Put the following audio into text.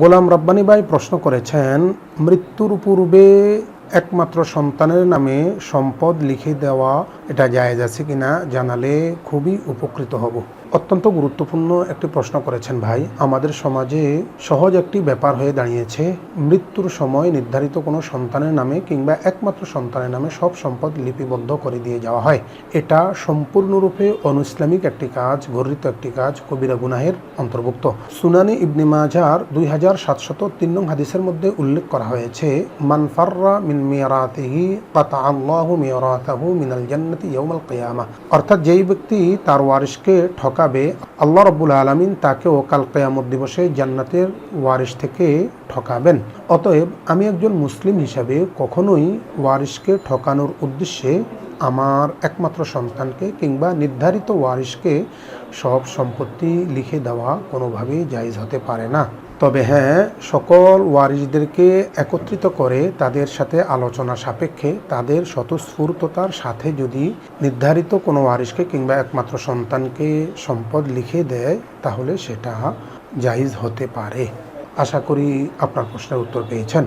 গোলাম রব্বানী ভাই প্রশ্ন করেছেন, মৃত্যুর পূর্বে একমাত্র সন্তানের নামে সম্পদ লিখে দেওয়া এটা জায়েজ আছে কিনা জানালে খুবই উপকৃত হব। অত্যন্ত গুরুত্বপূর্ণ একটি প্রশ্ন করেছেন ভাই। আমাদের সমাজে সহজ একটি ব্যাপার হয়ে দাঁড়িয়েছে। মৃত্যুর সময় নির্ধারিত কোনো সন্তানের নামে কিংবা একমাত্র সন্তানের নামে সব সম্পদ লিপিবদ্ধ করে দিয়ে যাওয়া হয়। এটা সম্পূর্ণরূপে অনুইসলামিক একটি কাজ, গর্হিত একটি কাজ, কবিরা গুনাহের অন্তর্ভুক্ত। সুনানি ইবনে মাজার দুই হাজার সাতশত তিন নং হাদিসের মধ্যে উল্লেখ করা হয়েছে মানফাররা মিন মিয়ারাতিহি কাতা মিয়ারাতাহু মিনাল জান্নাতি অর্থাৎ যেই ব্যক্তি তার ওয়ারিশকে ঠকাবে আল্লাহ রব্বুল আলমিন তাকেও কাল কেয়ামত দিবসে জান্নাতের ওয়ারিশ থেকে ঠকাবেন। অতএব আমি একজন মুসলিম হিসাবে কখনোই ওয়ারিশকে ঠকানোর উদ্দেশ্যে আমার একমাত্র সন্তানকে কিংবা নির্ধারিত ওয়ারিশকে সব সম্পত্তি লিখে দেওয়া কোনোভাবেই জায়জ হতে পারে না। তবে হ্যাঁ সকল ওয়ারিশদেরকে একত্রিত করে তাদের সাথে আলোচনা সাপেক্ষে তাদের স্বতঃস্ফূর্ততার সাথে যদি নির্ধারিত কোনো ওয়ারিশকে কিংবা একমাত্র সন্তানকে সম্পদ লিখে দেয়, তাহলে সেটা জাহিজ হতে পারে। আশা করি আপনার প্রশ্নের উত্তর পেয়েছেন।